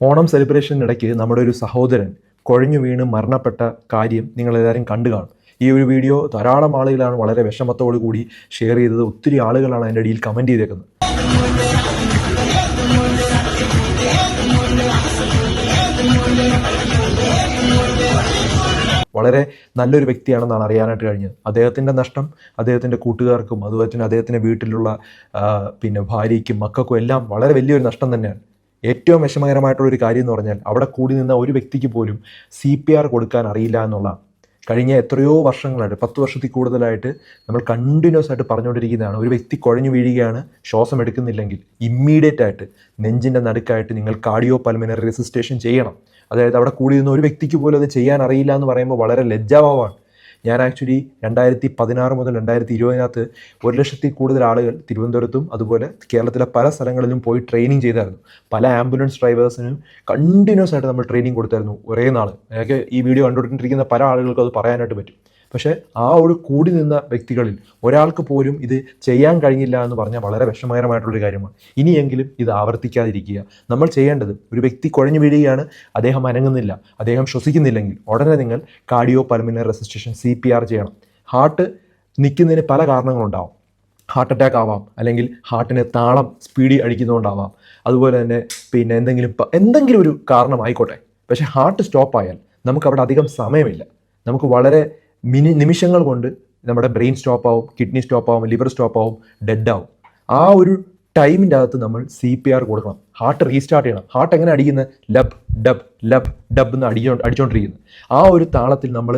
ഓണം സെലിബ്രേഷനിടയ്ക്ക് നമ്മുടെ ഒരു സഹോദരൻ കുഴഞ്ഞു വീണ് മരണപ്പെട്ട കാര്യം നിങ്ങളെല്ലാവരും കണ്ടു കാണും. ഈ ഒരു വീഡിയോ ധാരാളം ആളുകളാണ് വളരെ വിഷമത്തോടു കൂടി ഷെയർ ചെയ്തത്. ഒത്തിരി ആളുകളാണ് അതിന്റെ അടിയിൽ കമന്റ് ചെയ്തേക്കുന്നത്. വളരെ നല്ലൊരു വ്യക്തിയാണെന്നാണ് അറിയാനായിട്ട് കഴിഞ്ഞത്. അദ്ദേഹത്തിന്റെ നഷ്ടം അദ്ദേഹത്തിന്റെ കൂട്ടുകാർക്കും അതുപോലെ തന്നെ അദ്ദേഹത്തിന്റെ വീട്ടിലുള്ള പിന്നെ ഭാര്യയ്ക്കും മക്കൾക്കും എല്ലാം വളരെ വലിയൊരു നഷ്ടം തന്നെയാണ്. ഏറ്റവും വിഷമകരമായിട്ടുള്ള ഒരു കാര്യം എന്ന് പറഞ്ഞാൽ അവിടെ കൂടി നിന്ന ഒരു വ്യക്തിക്ക് പോലും സി പി ആർ കൊടുക്കാൻ അറിയില്ല എന്നുള്ള കഴിഞ്ഞ എത്രയോ വർഷങ്ങളായിട്ട് പത്ത് വർഷത്തിൽ കൂടുതലായിട്ട് നമ്മൾ കണ്ടിന്യൂസ് ആയിട്ട് പറഞ്ഞുകൊണ്ടിരിക്കുന്നതാണ്. ഒരു വ്യക്തി കുഴഞ്ഞു വീഴുകയാണ് ശ്വാസം എടുക്കുന്നില്ലെങ്കിൽ ഇമ്മീഡിയറ്റ് ആയിട്ട് നെഞ്ചിന്റെ നടുക്കായിട്ട് നിങ്ങൾ കാർഡിയോ പൽമിനറി റെസിസ്റ്റേഷൻ ചെയ്യണം. അതായത് അവിടെ കൂടി നിന്ന ഒരു വ്യക്തിക്ക് പോലും അത് ചെയ്യാൻ അറിയില്ല എന്ന് പറയുമ്പോൾ വളരെ ലജ്ജാഭാവമാണ്. ഞാൻ ആക്ച്വലി രണ്ടായിരത്തി പതിനാറ് മുതൽ രണ്ടായിരത്തി ഇരുപതിനകത്ത് ഒരു ലക്ഷത്തിൽ കൂടുതൽ ആളുകൾ തിരുവനന്തപുരത്തും അതുപോലെ കേരളത്തിലെ പല സ്ഥലങ്ങളിലും പോയി ട്രെയിനിങ് ചെയ്തായിരുന്നു. പല ആംബുലൻസ് ഡ്രൈവേഴ്സിനും കണ്ടിന്യൂസ് ആയിട്ട് നമ്മൾ ട്രെയിനിങ് കൊടുത്തായിരുന്നു ഒരേ നാൾ എനിക്ക് ഈ വീഡിയോ കണ്ടുകൊണ്ടിരിക്കുന്ന പല ആളുകൾക്കും അത് പറയാനായിട്ട് പറ്റും. പക്ഷേ ആ ഒരു കൂടി നിന്ന വ്യക്തികളിൽ ഒരാൾക്ക് പോലും ഇത് ചെയ്യാൻ കഴിഞ്ഞില്ല എന്ന് പറഞ്ഞാൽ വളരെ വിഷമകരമായിട്ടുള്ളൊരു കാര്യമാണ്. ഇനിയെങ്കിലും ഇത് ആവർത്തിക്കാതിരിക്കുക. നമ്മൾ ചെയ്യേണ്ടത് ഒരു വ്യക്തി കുഴഞ്ഞു വീഴുകയാണ് അദ്ദേഹം അനങ്ങുന്നില്ല അദ്ദേഹം ശ്വസിക്കുന്നില്ലെങ്കിൽ ഉടനെ നിങ്ങൾ cardio pulmonary resuscitation C P R ചെയ്യണം. ഹാർട്ട് നിൽക്കുന്നതിന് പല കാരണങ്ങളുണ്ടാവും. ഹാർട്ട് അറ്റാക്ക് ആവാം അല്ലെങ്കിൽ ഹാർട്ടിന് താളം സ്പീഡി അടിക്കുന്നതുകൊണ്ടാവാം. അതുപോലെ തന്നെ പിന്നെ എന്തെങ്കിലും എന്തെങ്കിലും ഒരു കാരണമായിക്കോട്ടെ. പക്ഷേ ഹാർട്ട് സ്റ്റോപ്പ് ആയാൽ നമുക്ക് അവിടെ അധികം സമയമില്ല. നമുക്ക് വളരെ മിനി നിമിഷങ്ങൾ കൊണ്ട് നമ്മുടെ ബ്രെയിൻ സ്റ്റോപ്പ് ആവും കിഡ്നി സ്റ്റോപ്പ് ആവും ലിവർ സ്റ്റോപ്പ് ആവും ഡെഡ് ആവും ആ ഒരു ടൈമിന്റെ അകത്ത് നമ്മൾ സി പി ആർ കൊടുക്കണം. ഹാർട്ട് റീസ്റ്റാർട്ട് ചെയ്യണം. ഹാർട്ട് എങ്ങനെ അടിക്കുന്നത് ലബ് ഡബ് ലബ് ഡബ് എന്ന് അടിച്ചോ അടിച്ചുകൊണ്ടിരിക്കുന്നത് ആ ഒരു താളത്തിൽ നമ്മൾ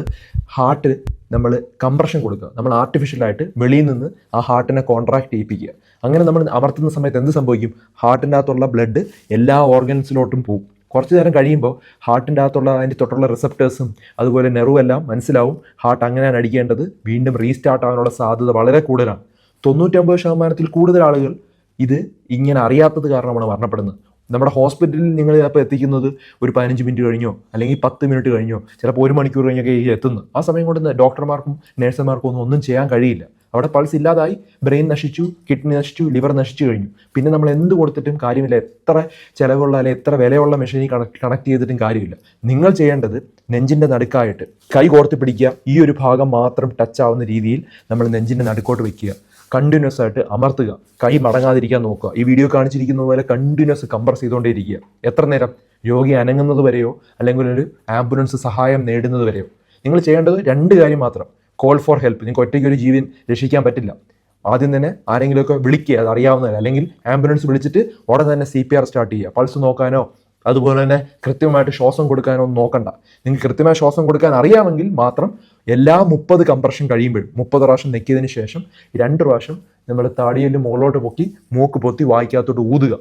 ഹാർട്ട് നമ്മൾ കംപ്രഷൻ കൊടുക്കുക. നമ്മൾ ആർട്ടിഫിഷ്യലായിട്ട് വെളിയിൽ നിന്ന് ആ ഹാർട്ടിനെ കോൺട്രാക്ട് ചെയ്യിപ്പിക്കുക. അങ്ങനെ നമ്മൾ അമർത്തുന്ന സമയത്ത് എന്ത് സംഭവിക്കും? ഹാർട്ടിന്റെ അകത്തുള്ള ബ്ലഡ് എല്ലാ ഓർഗൻസിലോട്ടും പോകും കുറച്ച് നേരം കഴിയുമ്പോൾ ഹാർട്ടിന്റെ അകത്തുള്ള അതിന്റെ തൊട്ടുള്ള റിസപ്റ്റേഴ്സും അതുപോലെ നെറുവെല്ലാം മനസ്സിലാവും. ഹാർട്ട് അങ്ങനെയാണ് അടിക്കേണ്ടത്. വീണ്ടും റീസ്റ്റാർട്ട് ആകാനുള്ള സാധ്യത വളരെ കൂടുതലാണ്. തൊണ്ണൂറ്റമ്പത് ശതമാനത്തിൽ കൂടുതൽ ആളുകൾ ഇത് ഇങ്ങനെ അറിയാത്തത് കാരണമാണ് മരണപ്പെടുന്നത്. നമ്മുടെ ഹോസ്പിറ്റലിൽ നിങ്ങൾ ചിലപ്പോൾ എത്തിക്കുന്നത് ഒരു പതിനഞ്ച് മിനിറ്റ് കഴിഞ്ഞോ അല്ലെങ്കിൽ പത്ത് മിനിറ്റ് കഴിഞ്ഞോ ചിലപ്പോൾ ഒരു മണിക്കൂർ കഴിഞ്ഞൊക്കെ എത്തുന്നു. ആ സമയം കൊണ്ട് ഡോക്ടർമാർക്കും നേഴ്സുമാർക്കും ഒന്നും ഒന്നും ചെയ്യാൻ കഴിയില്ല. അവിടെ പൾസ് ഇല്ലാതായി ബ്രെയിൻ നശിച്ചു കിഡ്നി നശിച്ചു ലിവർ നശിച്ചു കഴിഞ്ഞു. പിന്നെ നമ്മൾ എന്ത് കൊടുത്തിട്ടും കാര്യമില്ല. എത്ര ചിലവുള്ള അല്ലെങ്കിൽ എത്ര വിലയുള്ള മെഷീനിൽ കണക്ട് കണക്ട് ചെയ്തിട്ടും കാര്യമില്ല. നിങ്ങൾ ചെയ്യേണ്ടത് നെഞ്ചിന്റെ നടുക്കായിട്ട് കൈ കോർത്ത് പിടിക്കുക. ഈ ഒരു ഭാഗം മാത്രം ടച്ച് ആവുന്ന രീതിയിൽ നമ്മൾ നെഞ്ചിന്റെ നടുക്കോട്ട് വെക്കുക. കണ്ടിന്യൂസ് ആയിട്ട് അമർത്തുക. കൈ മടങ്ങാതിരിക്കാൻ നോക്കുക. ഈ വീഡിയോ കാണിച്ചിരിക്കുന്ന പോലെ കണ്ടിന്യൂസ് കംപ്രസ് ചെയ്തുകൊണ്ടേയിരിക്കുക. എത്ര നേരം? രോഗി അനങ്ങുന്നത് വരെയോ? അല്ലെങ്കിൽ ഒരു ആംബുലൻസ് സഹായം നേടുന്നത് വരെയോ? നിങ്ങൾ ചെയ്യേണ്ടത് രണ്ട് കാര്യം മാത്രം. കോൾ ഫോർ ഹെൽപ്പ് നിങ്ങൾക്ക് ഒറ്റയ്ക്ക് ഒരു ജീവൻ രക്ഷിക്കാൻ പറ്റില്ല. ആദ്യം തന്നെ ആരെങ്കിലുമൊക്കെ വിളിക്കുക അത് അറിയാവുന്നതല്ല അല്ലെങ്കിൽ ആംബുലൻസ് വിളിച്ചിട്ട് ഉടൻ തന്നെ സി പി ആർ സ്റ്റാർട്ട് ചെയ്യുക. പൾസ് നോക്കാനോ അതുപോലെ തന്നെ കൃത്യമായിട്ട് ശ്വാസം കൊടുക്കാനോ നോക്കണ്ട. നിങ്ങൾക്ക് കൃത്യമായ ശ്വാസം കൊടുക്കാൻ അറിയാമെങ്കിൽ മാത്രം എല്ലാ മുപ്പത് കംപ്രഷൻ കഴിയുമ്പോഴും മുപ്പത് പ്രാവശ്യം നെക്കിയതിന് ശേഷം രണ്ട് പ്രാവശ്യം നമ്മൾ താടിയിൽ മുകളിലോട്ട് പൊക്കി മൂക്ക് പൊത്തി വായിക്കകത്തോട്ട് ഊതുക.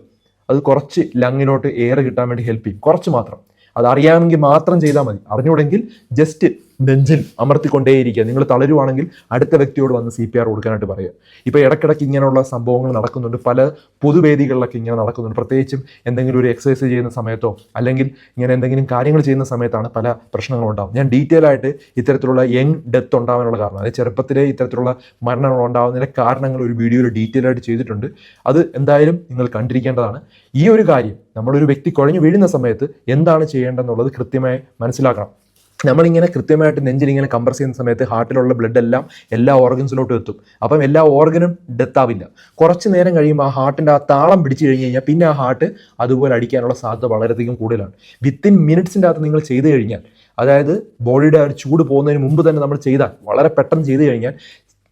അത് കുറച്ച് ലങ്ങിലോട്ട് എയർ കിട്ടാൻ വേണ്ടി ഹെൽപ്പ് ചെയ്യും. കുറച്ച് മാത്രം. അത് അറിയാമെങ്കിൽ മാത്രം ചെയ്താൽ മതി. അറിഞ്ഞൂടെങ്കിൽ ജസ്റ്റ് നെഞ്ചിൽ അമർത്തിക്കൊണ്ടേയിരിക്കുക. നിങ്ങൾ തളരുവാണെങ്കിൽ അടുത്ത വ്യക്തിയോട് വന്ന് സി പി ആർ കൊടുക്കാനായിട്ട് പറയുക. ഇപ്പോൾ ഇടയ്ക്കിടയ്ക്ക് ഇങ്ങനെയുള്ള സംഭവങ്ങൾ നടക്കുന്നുണ്ട്. പല പൊതുവേദികളിലൊക്കെ ഇങ്ങനെ നടക്കുന്നുണ്ട്. പ്രത്യേകിച്ചും എന്തെങ്കിലും ഒരു എക്സസൈസ് ചെയ്യുന്ന സമയത്തോ അല്ലെങ്കിൽ ഇങ്ങനെ എന്തെങ്കിലും കാര്യങ്ങൾ ചെയ്യുന്ന സമയത്താണ് പല പ്രശ്നങ്ങളും ഉണ്ടാവും ഞാൻ ഡീറ്റെയിൽ ആയിട്ട് ഇത്തരത്തിലുള്ള യങ് ഡെത്ത് ഉണ്ടാവാനുള്ള കാരണം അതായത് ചെറുപ്പത്തിലെ ഇത്തരത്തിലുള്ള മരണങ്ങൾ ഉണ്ടാകുന്നതിന്റെ കാരണങ്ങൾ ഒരു വീഡിയോയിൽ ഡീറ്റെയിൽ ആയിട്ട് ചെയ്തിട്ടുണ്ട്. അത് എന്തായാലും നിങ്ങൾ കണ്ടിരിക്കേണ്ടതാണ്. ഈ ഒരു കാര്യം നമ്മളൊരു വ്യക്തി കുഴഞ്ഞു വീഴുന്ന സമയത്ത് എന്താണ് ചെയ്യേണ്ടതെന്നുള്ളത് കൃത്യമായി മനസ്സിലാക്കണം. നമ്മളിങ്ങനെ കൃത്യമായിട്ട് നെഞ്ചിലിങ്ങനെ കംപ്രസ് ചെയ്യുന്ന സമയത്ത് ഹാർട്ടിലുള്ള ബ്ലഡ് എല്ലാം എല്ലാ ഓർഗൻസിലോട്ടും എത്തും. അപ്പം എല്ലാ ഓർഗനും ഡെത്ത് ആവില്ല. കുറച്ച് നേരം കഴിയുമ്പോൾ ആ ഹാർട്ടിന്റെ ആ താളം പിടിച്ചു കഴിഞ്ഞ് കഴിഞ്ഞാൽ പിന്നെ ആ ഹാർട്ട് അതുപോലെ അടിക്കാനുള്ള സാധ്യത വളരെയധികം കൂടുതലാണ്. വിത്തിൻ മിനിറ്റ്സിന്റെ അകത്ത് നിങ്ങൾ ചെയ്തു കഴിഞ്ഞാൽ അതായത് ബോഡിയുടെ ആ ഒരു ചൂട് പോകുന്നതിന് മുമ്പ് തന്നെ നമ്മൾ ചെയ്താൽ വളരെ പെട്ടെന്ന് ചെയ്തു കഴിഞ്ഞാൽ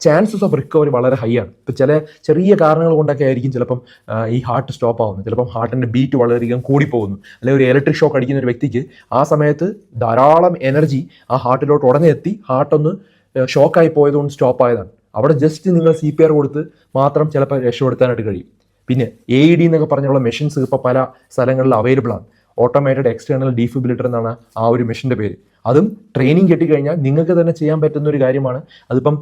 ചാൻസസ് ഓഫ് റിക്കവറി വളരെ ഹൈ ആണ്. ഇപ്പോൾ ചില ചെറിയ കാരണങ്ങൾ കൊണ്ടൊക്കെ ആയിരിക്കും ചിലപ്പം ഈ ഹാർട്ട് സ്റ്റോപ്പ് ആവുന്നത്. ചിലപ്പം ഹാർട്ടിന്റെ ബീറ്റ് വളരെയധികം കൂടിപ്പോകുന്നു. അല്ലെങ്കിൽ ഒരു ഇലക്ട്രിക് ഷോക്ക് അടിക്കുന്ന ഒരു വ്യക്തിക്ക് ആ സമയത്ത് ധാരാളം എനർജി ആ ഹാർട്ടിലോട്ട് ഉടനെ എത്തി ഹാർട്ടൊന്ന് ഷോക്കായി പോയതുകൊണ്ട് സ്റ്റോപ്പ് ആയതാണ്. അവിടെ ജസ്റ്റ് നിങ്ങൾ സി പി ആർ കൊടുത്ത് മാത്രം ചിലപ്പോൾ രക്ഷപ്പെടുത്താനായിട്ട് കഴിയും. പിന്നെ എ ഇ ഡി എന്നൊക്കെ പറഞ്ഞുള്ള മെഷീൻസ് ഇപ്പോൾ പല സ്ഥലങ്ങളിൽ അവൈലബിൾ ആണ്. ഓട്ടോമേറ്റഡ് എക്സ്റ്റേണൽ ഡീഫിബിലിറ്റർ എന്നാണ് ആ ഒരു മെഷീന്റെ പേര്. അതും ട്രെയിനിങ് കിട്ടിക്കഴിഞ്ഞാൽ നിങ്ങൾക്ക് തന്നെ ചെയ്യാൻ പറ്റുന്ന ഒരു കാര്യമാണ്. അതിപ്പം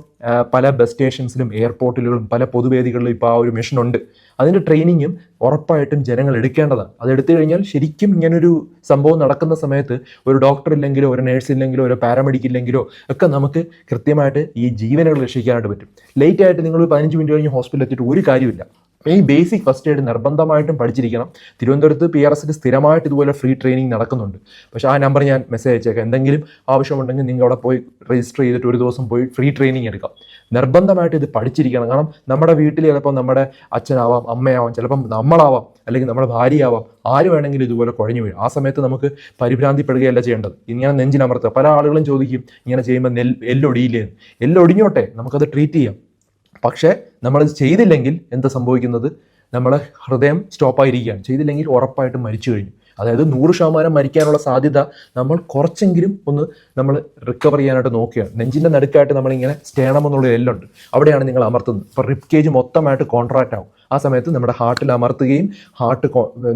പല ബസ് സ്റ്റേഷൻസിലും എയർപോർട്ടിലും പല പൊതുവേദികളിലും ഇപ്പോൾ ആ ഒരു മെഷീൻ ഉണ്ട്. അതിന്റെ ട്രെയിനിങ്ങും ഉറപ്പായിട്ടും ജനങ്ങൾ എടുക്കേണ്ടതാണ്. അത് എടുത്തു കഴിഞ്ഞാൽ ശരിക്കും ഇങ്ങനൊരു സംഭവം നടക്കുന്ന സമയത്ത് ഒരു ഡോക്ടർ ഇല്ലെങ്കിലോ ഒരു നേഴ്സ് ഇല്ലെങ്കിലോ ഒരു പാരാമെഡിക് ഇല്ലെങ്കിലോ ഒക്കെ നമുക്ക് കൃത്യമായിട്ട് ഈ ജീവനുകൾ രക്ഷിക്കാനായിട്ട് പറ്റും. ലേറ്റ് ആയിട്ട് നിങ്ങൾ പതിനഞ്ച് മിനിറ്റ് കഴിഞ്ഞ് ഹോസ്പിറ്റലിൽ എത്തിയിട്ട് ഒരു കാര്യമില്ല ഈ ബേസിക് ഫസ്റ്റ് എയ്ഡ് നിർബന്ധമായിട്ടും പഠിച്ചിരിക്കണം. തിരുവനന്തപുരത്ത് പി ആർ എസിൽ സ്ഥിരമായിട്ട് ഇതുപോലെ ഫ്രീ ട്രെയിനിങ് നടക്കുന്നുണ്ട്. പക്ഷേ ആ നമ്പർ ഞാൻ മെസ്സേജ് അയച്ചേക്കാം. എന്തെങ്കിലും ആവശ്യമുണ്ടെങ്കിൽ നിങ്ങൾ അവിടെ പോയി രജിസ്റ്റർ ചെയ്തിട്ട് ഒരു ദിവസം പോയി ഫ്രീ ട്രെയിനിങ് എടുക്കാം. നിർബന്ധമായിട്ട് ഇത് പഠിച്ചിരിക്കണം. കാരണം നമ്മുടെ വീട്ടിൽ ചിലപ്പോൾ നമ്മുടെ അച്ഛനാവാം അമ്മയാവാം ചിലപ്പം നമ്മളാവാം അല്ലെങ്കിൽ നമ്മുടെ ഭാര്യയാവാം ആര് വേണമെങ്കിലും ഇതുപോലെ കുഴഞ്ഞു വീഴും. ആ സമയത്ത് നമുക്ക് പരിഭ്രാന്തിപ്പെടുകയല്ല ചെയ്യേണ്ടത്. ഇങ്ങനെ നെഞ്ചിനമർത്തുക. പല ആളുകളും ചോദിക്കും ഇങ്ങനെ ചെയ്യുമ്പോൾ നെൽ എല്ലൊടിയില്ലേ? എല്ലൊടിഞ്ഞോട്ടെ. നമുക്കത് ട്രീറ്റ് ചെയ്യാം. പക്ഷേ നമ്മളത് ചെയ്തില്ലെങ്കിൽ എന്താ സംഭവിക്കുന്നത്? നമ്മളെ ഹൃദയം സ്റ്റോപ്പായിരിക്കുകയാണ്. ചെയ്തില്ലെങ്കിൽ ഉറപ്പായിട്ടും മരിച്ചു കഴിഞ്ഞു. അതായത് നൂറ് ശതമാനം മരിക്കാനുള്ള സാധ്യത നമ്മൾ കുറച്ചെങ്കിലും ഒന്ന് നമ്മൾ റിക്കവർ ചെയ്യാനായിട്ട് നോക്കുകയാണ്. നെഞ്ചിന്റെ നടുക്കായിട്ട് നമ്മളിങ്ങനെ സ്റ്റേണമെന്നുള്ള എല്ലുണ്ട്. അവിടെയാണ് നിങ്ങൾ അമർത്തുന്നത്. അപ്പോൾ റിപ്പ് കേജ് മൊത്തമായിട്ട് കോൺട്രാക്റ്റ് ആവും. ആ സമയത്ത് നമ്മുടെ ഹാർട്ടിൽ അമർത്തുകയും ഹാർട്ട്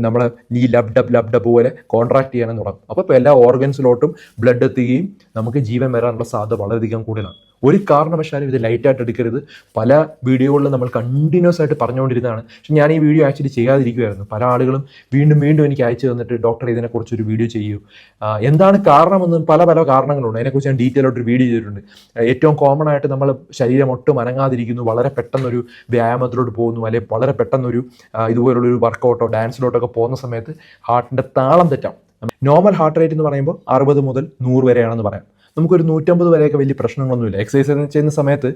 നമ്മളെ ഈ ലബ് ഡബ് ലബ് ഡബ് പോലെ കോൺട്രാക്ട് ചെയ്യാനും തുടങ്ങും അപ്പോൾ ഇപ്പോൾ എല്ലാ ഓർഗൻസിലോട്ടും ബ്ലഡ് എത്തുകയും നമുക്ക് ജീവൻ വരാനുള്ള സാധ്യത വളരെയധികം കൂടുതലാണ്. ഒരു കാരണവശാലും ഇത് ലൈറ്റായിട്ട് എടുക്കരുത്. പല വീഡിയോകളിലും നമ്മൾ കണ്ടിന്യൂസ് ആയിട്ട് പറഞ്ഞുകൊണ്ടിരുന്നതാണ്. പക്ഷെ ഞാൻ ഈ വീഡിയോ ആക്ച്വലി ചെയ്യാതിരിക്കുമായിരുന്നു പല ആളുകളും വീണ്ടും വീണ്ടും എനിക്ക് അയച്ചു തന്നിട്ട് ഡോക്ടർ ഇതിനെക്കുറിച്ച് ഒരു വീഡിയോ ചെയ്യൂ. എന്താണ് കാരണമെന്നും പല പല കാരണങ്ങളുണ്ട്. അതിനെക്കുറിച്ച് ഞാൻ ഡീറ്റെയിൽ ആയിട്ട് ഒരു വീഡിയോ ചെയ്തിട്ടുണ്ട്. ഏറ്റവും കോമൺ ആയിട്ട് നമ്മൾ ശരീരം ഒട്ടും അനങ്ങാതിരിക്കുന്നു. വളരെ പെട്ടെന്നൊരു വ്യായാമത്തിലോട്ട് പോകുന്നു. അല്ലെങ്കിൽ വളരെ പെട്ടെന്നൊരു ഇതുപോലുള്ളൊരു വർക്കൗട്ടോ ഡാൻസിലോട്ടൊക്കെ പോകുന്ന സമയത്ത് ഹാർട്ടിന്റെ താളം തെറ്റാം. നോർമൽ ഹാർട്ട് റേറ്റ് എന്ന് പറയുമ്പോൾ അറുപത് മുതൽ നൂറ് വരെയാണെന്ന് പറയാം. നമുക്കൊരു നൂറ്റമ്പത് വരെയൊക്കെ വലിയ പ്രശ്നങ്ങളൊന്നുമില്ല. എക്സസൈസ് ചെയ്യുന്ന സമയത്ത്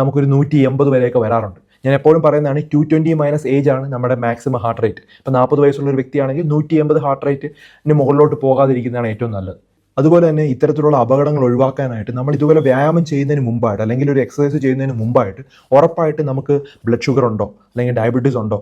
നമുക്കൊരു നൂറ്റി എൺപത് വരെയൊക്കെ വരാറുണ്ട്. ഞാൻ എപ്പോഴും പറയുന്നതാണ് ടു ട്വന്റി മൈനസ് ഏജ് ആണ് നമ്മുടെ മാക്സിമം ഹാർട്ട് റേറ്റ് ഇപ്പോൾ നാൽപ്പത് വയസ്സുള്ള ഒരു വ്യക്തിയാണെങ്കിൽ നൂറ്റി എൺപത് ഹാർട്ട് റേറ്റിന് മുകളിലോട്ട് പോകാതിരിക്കുന്നതാണ് ഏറ്റവും നല്ലത്. അതുപോലെ തന്നെ ഇത്തരത്തിലുള്ള അപകടങ്ങൾ ഒഴിവാക്കാനായിട്ട് നമ്മൾ ഇതുപോലെ വ്യായാമം ചെയ്യുന്നതിന് മുമ്പായിട്ട് അല്ലെങ്കിൽ ഒരു എക്സസൈസ് ചെയ്യുന്നതിന് മുമ്പായിട്ട് ഉറപ്പായിട്ട് നമുക്ക് ബ്ലഡ് ഷുഗർ ഉണ്ടോ? അല്ലെങ്കിൽ ഡയബറ്റീസ് ഉണ്ടോ?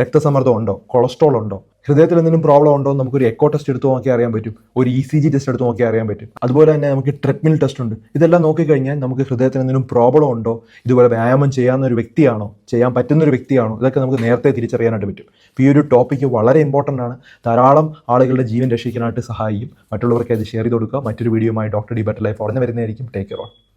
രക്തസമ്മർദ്ദം ഉണ്ടോ? കൊളസ്ട്രോൾ ഉണ്ടോ? ഹൃദയത്തിൽ എന്തെങ്കിലും പ്രോബ്ലം ഉണ്ടോ എന്ന് നമുക്കൊരു എക്കോ ടെസ്റ്റ് എടുത്ത് നോക്കി അറിയാൻ പറ്റും. ഒരു ഇ സി ജി ടെസ്റ്റ് എടുത്ത് നോക്കി അറിയാൻ പറ്റും. അതുപോലെ തന്നെ നമുക്ക് ട്രെഡ്മിൽ ടെസ്റ്റ് ഉണ്ട്. ഇതെല്ലാം നോക്കിക്കഴിഞ്ഞാൽ നമുക്ക് ഹൃദയത്തിന് എന്തെങ്കിലും പ്രോബ്ലം ഉണ്ടോ ഇതുപോലെ വ്യായാമം ചെയ്യാവുന്ന ഒരു വ്യക്തിയാണോ ചെയ്യാൻ പറ്റുന്ന ഒരു വ്യക്തിയാണോ ഇതൊക്കെ നമുക്ക് നേരത്തെ തിരിച്ചറിയാനായിട്ട് പറ്റും. ഈ ഒരു ടോപ്പിക്ക് വളരെ ഇമ്പോർട്ടന്റ് ആണ്. ധാരാളം ആളുകളുടെ ജീവൻ രക്ഷിക്കാനായിട്ട് സഹായിക്കും. മറ്റുള്ളവർക്ക് അത് ഷെയർ ചെയ്ത് കൊടുക്കുക. മറ്റൊരു വീഡിയോയുമായി ഡോക്ടർ ഡി ലൈഫ് ഉടനെ വരുന്നതായിരിക്കും. Take care on